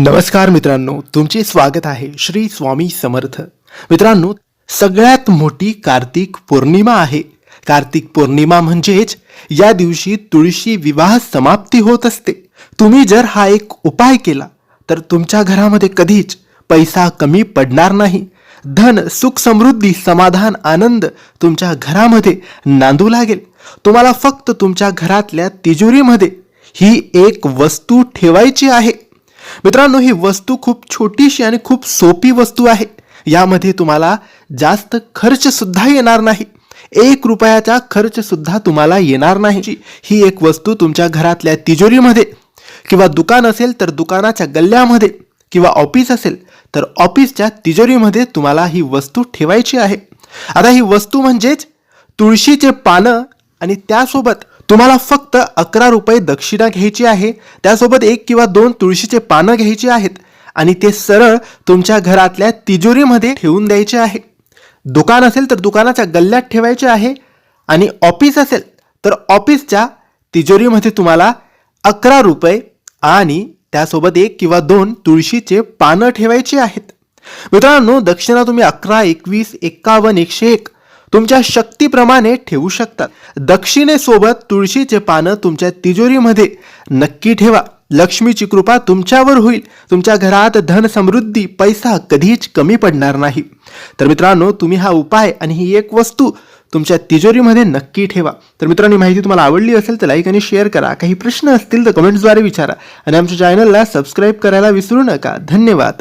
नमस्कार मित्रांनो तुमचे स्वागत आहे श्री स्वामी समर्थ. मित्रांनो सगळ्यात मोठी कार्तिक पौर्णिमा आहे. कार्तिक पौर्णिमा म्हणजेच या दिवशी तुळशी विवाह समाप्ती होत असते. तुम्ही जर हा एक उपाय केला तर तुमच्या घरामध्ये कधीच पैसा कमी पडणार नाही. धन सुख समृद्धी समाधान आनंद तुमच्या घरामध्ये नांदू लागेल. तुम्हाला फक्त तुमच्या घरातल्या तिजोरीमध्ये ही एक वस्तू ठेवायची आहे. मित्रांनो ही वस्तू खूप छोटीशी आणि खूप सोपी वस्तू आहे. यामध्ये तुम्हाला जास्त खर्च सुद्धा येणार नाही. एक रुपयाचा खर्च सुद्धा तुम्हाला येणार नाही. ही एक वस्तू तुमच्या घरातल्या तिजोरीमध्ये किंवा दुकान असेल तर दुकानाच्या गल्ल्यामध्ये किंवा ऑफिस असेल तर ऑफिसच्या तिजोरीमध्ये तुम्हाला ही वस्तू ठेवायची आहे. आता ही वस्तू म्हणजेच तुळशीचे पानं आणि त्यासोबत तुम्हाला फक्त अकरा रुपये दक्षिणा घ्यायची आहे त्यासोबत एक किंवा दोन तुळशीचे पानं घ्यायची आहेत आणि ते सरळ तुमच्या घरातल्या तिजोरीमध्ये ठेवून द्यायचे आहे. दुकान असेल तर दुकानाच्या गल्ल्यात ठेवायचे आहे आणि ऑफिस असेल तर ऑफिसच्या तिजोरीमध्ये तुम्हाला अकरा रुपये आणि त्यासोबत एक किंवा दोन तुळशीचे पानं ठेवायची आहेत. मित्रांनो दक्षिणा तुम्ही अकरा एकवीस एक्कावन्न एकशे एक तुमच्या शक्तीप्रमाणे ठेवू शकतात. दक्षिणेसोबत तुळशीचे पानं तुमच्या तिजोरीमध्ये नक्की ठेवा. लक्ष्मीची कृपा तुमच्यावर होईल. तुमच्या घरात धन समृद्धी पैसा कधीच कमी पडणार नाही. तर मित्रांनो तुम्ही हा उपाय आणि ही एक वस्तू तुमच्या तिजोरीमध्ये नक्की ठेवा. तर मित्रांनो ही माहिती तुम्हाला आवडली असेल तर लाईक आणि शेअर करा. काही प्रश्न असतील तर कमेंट्सद्वारे विचारा. आणि आमच्या चॅनलला सबस्क्राईब करायला विसरू नका. धन्यवाद.